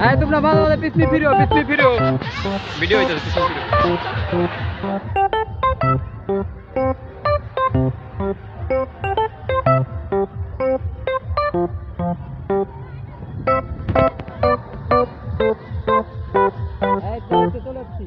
হ্যাঁ তোমরা ভালো ভালো পিছনে ফিরো পিছনে ফিরো। ভিডিও হইতেছে পিছনে ফিরো। এই তো চলে এসছি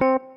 thank you